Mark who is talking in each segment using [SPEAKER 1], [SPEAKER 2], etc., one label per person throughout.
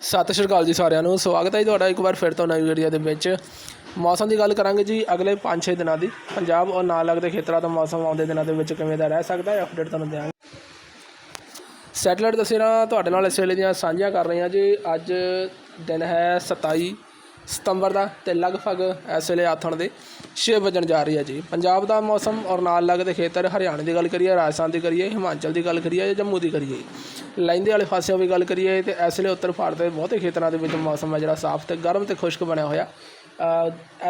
[SPEAKER 1] ਸਤਿ ਸ਼੍ਰੀ ਅਕਾਲ ਜੀ ਸਾਰਿਆਂ ਨੂੰ। ਸਵਾਗਤ ਹੈ ਜੀ ਤੁਹਾਡਾ ਇੱਕ ਵਾਰ ਫਿਰ ਤੋਂ ਨਵੀਂ ਵੀਡੀਓ ਦੇ ਵਿੱਚ। ਮੌਸਮ ਦੀ ਗੱਲ ਕਰਾਂਗੇ ਜੀ ਅਗਲੇ 5-6 ਦਿਨਾਂ ਦੀ। ਪੰਜਾਬ ਔਰ ਨਾਲ ਲੱਗਦੇ ਖੇਤਰਾਂ ਦਾ ਮੌਸਮ ਆਉਂਦੇ ਦਿਨਾਂ ਦੇ ਵਿੱਚ ਕਿਵੇਂ ਦਾ ਰਹਿ ਸਕਦਾ ਹੈ ਅਪਡੇਟ ਤੁਹਾਨੂੰ ਦਿਆਂਗੇ। ਸੈਟਲਾਈਟ ਤਸਵੀਰਾਂ ਤੁਹਾਡੇ ਨਾਲ ਇਸ ਵੇਲੇ ਦੀਆਂ ਸਾਂਝੀਆਂ ਕਰ ਰਹੇ ਹਾਂ ਜੀ। ਅੱਜ ਦਿਨ ਹੈ 27 ਸਤੰਬਰ ਦਾ ਤੇ ਲਗਭਗ ਇਸ ਵੇਲੇ ਆਥਣ ਦੇ 6 ਵਜਣ ਜਾ ਰਹੀ ਹੈ ਜੀ। ਪੰਜਾਬ ਦਾ ਮੌਸਮ ਔਰ ਨਾਲ ਲੱਗਦੇ ਖੇਤਰ, ਹਰਿਆਣੇ ਦੀ ਗੱਲ ਕਰੀਏ, ਰਾਜਸਥਾਨ ਦੀ ਕਰੀਏ, ਹਿਮਾਚਲ ਦੀ ਗੱਲ ਕਰੀਏ ਜਾਂ ਜੰਮੂ ਦੀ ਕਰੀਏ। ਲਹਿੰਦੇ ਵਾਲੇ ਪਾਸਿਓਂ ਵੀ ਗੱਲ ਕਰੀਏ ਤੇ ਇਸ ਵੇਲੇ ਉੱਤਰ ਭਾਰਤ ਦੇ ਬਹੁਤੇ ਖੇਤਰਾਂ ਦੇ ਵਿੱਚ ਮੌਸਮ ਹੈ ਜਿਹੜਾ ਸਾਫ਼ ਤੇ ਗਰਮ ਤੇ ਖੁਸ਼ਕ ਬਣਿਆ ਹੋਇਆ।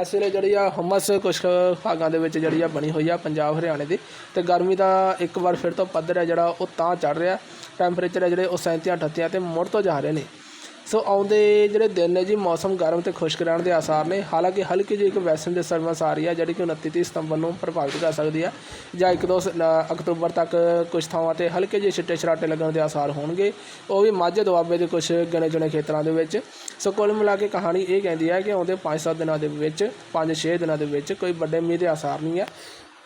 [SPEAKER 1] ਇਸ ਵੇਲੇ ਜਿਹੜੀ ਆ ਹਮਸ ਕੁਛ ਭਾਗਾਂ ਦੇ ਵਿੱਚ ਜਿਹੜੀ ਆ ਬਣੀ ਹੋਈ ਆ ਪੰਜਾਬ, ਹਰਿਆਣੇ ਦੀ ਤੇ ਗਰਮੀ ਦਾ ਇੱਕ ਵਾਰ ਫਿਰ ਤੋਂ ਪੱਧਰ ਹੈ ਜਿਹੜਾ ਉਹ ਤਾਂ ਚੜ ਰਿਹਾ। ਟੈਂਪਰੇਚਰ ਹੈ ਜਿਹੜੇ ਉਹ 37 38 ਤੇ ਮੁੜ ਤੋਂ ਜਾ ਰਹੇ ਨੇ। ਸੋ ਆਉਂਦੇ ਜਿਹੜੇ ਦਿਨ ਨੇ ਜੀ, ਮੌਸਮ ਗਰਮ ਤੇ ਖੁਸ਼ਕ ਰਹਿਣ ਦੇ ਆਸਾਰ ਨੇ। ਹਾਲਾਂਕਿ ਹਲਕੀ ਜਿਹੀ ਇੱਕ ਵੈਸਟਰਨ ਡਿਸਟਰਬੈਂਸ ਆ ਰਹੀ ਹੈ ਜਿਹੜੀ ਕਿ 29 30 ਸਤੰਬਰ ਨੂੰ ਪ੍ਰਭਾਵਿਤ ਕਰ ਸਕਦੀ ਹੈ ਜਾਂ 1 2 ਅਕਤੂਬਰ ਤੱਕ ਕੁਝ ਥਾਵਾਂ ਤੇ ਹਲਕੇ ਜਿਹੇ ਛਿੱਟੇ ਛਰਾਟੇ ਲੱਗਣ ਦੇ ਆਸਾਰ ਹੋਣਗੇ। ਉਹ ਵੀ ਮਾਝੇ ਦੁਆਬੇ ਦੇ ਕੁਝ ਗਿਣੇ ਚੁਣੇ ਖੇਤਰਾਂ ਦੇ ਵਿੱਚ। ਸੋ ਕੁੱਲ ਮਿਲਾ ਕੇ ਕਹਾਣੀ ਇਹ ਕਹਿੰਦੀ ਹੈ ਕਿ ਆਉਂਦੇ 5-7 ਦਿਨਾਂ ਦੇ ਵਿੱਚ 5-6 ਦਿਨਾਂ ਦੇ ਵਿੱਚ ਕੋਈ ਵੱਡੇ ਮੀਂਹ ਦੇ ਆਸਾਰ ਨਹੀਂ ਹੈ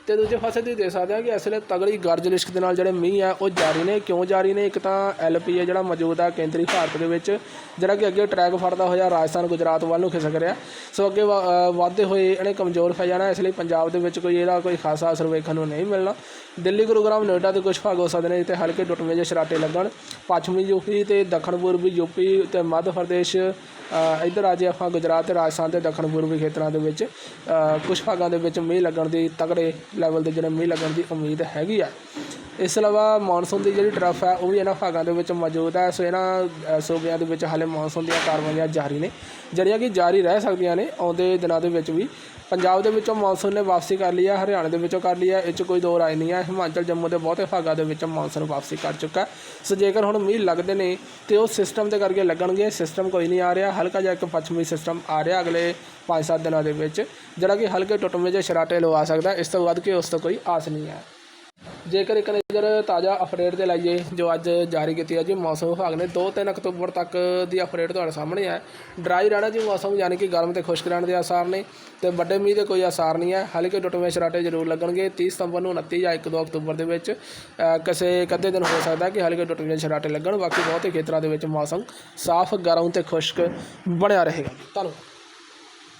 [SPEAKER 1] ਤੇ ਦੂਜੇ ਪਾਸੇ ਤੁਸੀਂ ਦੇਖ ਸਕਦੇ ਹੋ ਕਿ ਇਸ ਵੇਲੇ ਤਗੜੀ ਗਰਜ ਲਿਸ਼ਕ ਦੇ ਨਾਲ ਜਿਹੜੇ ਮੀਂਹ ਆ ਉਹ ਜਾਰੀ ਨੇ। ਕਿਉਂ ਜਾਰੀ ਨੇ? ਇੱਕ ਤਾਂ ਐਲਪੀ ਹੈ ਜਿਹੜਾ ਮੌਜੂਦ ਆ ਕੇਂਦਰੀ ਭਾਰਤ ਦੇ ਵਿੱਚ ਜਿਹੜਾ ਕਿ ਅੱਗੇ ਟਰੈਕ ਫੜਦਾ ਹੋਇਆ ਰਾਜਸਥਾਨ ਗੁਜਰਾਤ ਵੱਲ ਨੂੰ ਖਿਸਕ ਰਿਹਾ। ਸੋ ਅੱਗੇ ਵ- ਵੱਧਦੇ ਹੋਏ ਇਹਨੇ ਕਮਜ਼ੋਰ ਪੈ ਜਾਣਾ ਇਸ ਲਈ ਪੰਜਾਬ ਦੇ ਵਿੱਚ ਕੋਈ ਇਹਦਾ ਕੋਈ ਖਾਸਾ ਅਸਰ ਵੇਖਣ ਨੂੰ ਨਹੀਂ ਮਿਲਣਾ। ਦਿੱਲੀ ਗੁਰੂਗ੍ਰਾਮ ਨੋਇਡਾ ਦੇ ਕੁਝ ਭਾਗ ਹੋ ਸਕਦੇ ਨੇ ਜਿੱਥੇ ਹਲਕੇ ਟੁੱਟਵੇਂ ਜਿਹੇ ਸ਼ਰਾਟੇ ਲੱਗਣ। ਪੱਛਮੀ ਯੂਪੀ ਤੇ ਦੱਖਣ ਪੂਰਬੀ ਯੂਪੀ ਤੇ ਮੱਧ ਪ੍ਰਦੇਸ਼ ਅ, ਇੱਧਰ ਆ ਜੇ ਆਪਾਂ ਗੁਜਰਾਤ ਤੇ ਰਾਜਸਥਾਨ ਤੇ ਦੱਖਣ ਪੂਰਬੀ ਖੇਤਰਾਂ ਦੇ ਵਿੱਚ ਅ, ਕੁਝ ਭਾਗਾਂ ਦੇ ਵਿੱਚ ਮੀਂਹ ਲੱਗਣ ਦੀ ਤਗੜੇ ਲੈਵਲ ਦੇ ਜਿਹੜੇ ਮੀਂਹ ਲੱਗਣ ਦੀ ਉਮੀਦ ਹੈਗੀ ਆ। ਇਸ ਤੋਂ ਇਲਾਵਾ ਮੌਨਸੂਨ ਦੀ ਜਿਹੜੀ ਟਰਫ ਹੈ, ਉਹ ਵੀ ਇਹਨਾਂ ਭਾਗਾਂ ਦੇ ਵਿੱਚ ਮੌਜੂਦ ਹੈ। ਸੋ ਇਹਨਾਂ ਸੂਬਿਆਂ ਦੇ ਵਿੱਚ ਹਾਲੇ ਮੌਨਸੂਨ ਦੀਆਂ ਕਾਰਵਾਈਆਂ ਜਾਰੀ ਨੇ। ਜਿਹੜੀਆਂ ਕਿ ਜਾਰੀ ਰਹਿ ਸਕਦੀਆਂ ਨੇ, ਆਉਂਦੇ ਦਿਨਾਂ ਦੇ ਵਿੱਚ ਵੀ। ਪੰਜਾਬ ਦੇ ਵਿੱਚੋਂ ਮੌਨਸੂਨ ਨੇ ਵਾਪਸੀ ਕਰ ਲਈ ਹੈ, ਹਰਿਆਣਾ ਦੇ ਵਿੱਚੋਂ ਕਰ ਲਈ ਹੈ। ਇਹ 'ਚ ਕੋਈ ਦੋ ਰਾਏ ਨਹੀਂ ਹੈ। ਹਿਮਾਚਲ, ਜੰਮੂ ਦੇ ਬਹੁਤੇ ਭਾਗਾਂ ਦੇ ਵਿੱਚੋਂ ਮੌਨਸੂਨ ਵਾਪਸੀ ਕਰ ਚੁੱਕਾ ਸੋ ਜੇਕਰ ਹੁਣ ਮੀਂਹ ਲੱਗਦੇ ਨੇ ਤੇ ਉਹ ਸਿਸਟਮ ਦੇ ਕਰਕੇ ਲੱਗਣਗੇ ਸਿਸਟਮ ਕੋਈ ਨਹੀਂ ਆ ਰਿਹਾ। ਹਲਕਾ ਜਿਹਾ ਇੱਕ ਪੱਛਮੀ ਸਿਸਟਮ ਆ ਰਿਹਾ ਅਗਲੇ 5-7 ਦਿਨਾਂ ਦੇ ਵਿੱਚ, ਜਿਹੜਾ ਕਿ ਹਲਕੇ ਟੁੱਟਵੇਂ ਜਿਹੇ ਸ਼ਰਾਟੇ ਲਵਾ ਸਕਦਾ ਇਸ ਤੋਂ ਵੱਧ ਕੇ ਉਸ ਤੋਂ ਕੋਈ ਆਸ ਨਹੀਂ ਹੈ। ਜੇਕਰ ਇੱਕ ਨਜ਼ਰ ਤਾਜ਼ਾ ਅਪਡੇਟ ਤੇ ਲਾਈਏ, ਜੋ ਅੱਜ ਜਾਰੀ ਕੀਤੀ ਹੈ ਜੀ ਮੌਸਮ ਵਿਭਾਗ ਨੇ 2-3 ਅਕਤੂਬਰ ਤੱਕ ਦੀ ਅਪਡੇਟ ਤੁਹਾਡੇ ਸਾਹਮਣੇ ਹੈ। ਡਰਾਈ ਰਹਿਣਾ ਜੀ ਮੌਸਮ, ਯਾਨੀ ਕਿ ਗਰਮ ਤੇ ਖੁਸ਼ਕ ਰਹਿਣ ਦੇ ਆਸਾਰ ਨੇ ਤੇ ਵੱਡੇ ਮੀਂਹ ਦੇ ਕੋਈ ਆਸਾਰ ਨਹੀਂ ਹੈ। ਹਲਕੇ ਟੁੱਟਵੇਂ ਸ਼ਰਾਟੇ ਜ਼ਰੂਰ ਲੱਗਣਗੇ। 30 ਸਤੰਬਰ ਨੂੰ 29 ਜਾਂ 1-2 ਅਕਤੂਬਰ ਦੇ ਵਿੱਚ ਕਿਸੇ ਕਦੇ ਦਿਨ ਹੋ ਸਕਦਾ ਕਿ ਹਲਕੇ ਟੁੱਟਵੇਂ ਸਰਾਟੇ ਲੱਗਣ। ਬਾਕੀ ਬਹੁਤੇ ਖੇਤਰਾਂ ਦੇ ਵਿੱਚ ਮੌਸਮ ਸਾਫ਼, ਗਰਮ ਤੇ ਖੁਸ਼ਕ ਬਣਿਆ ਰਹੇਗਾ। ਧੰਨਵਾਦ।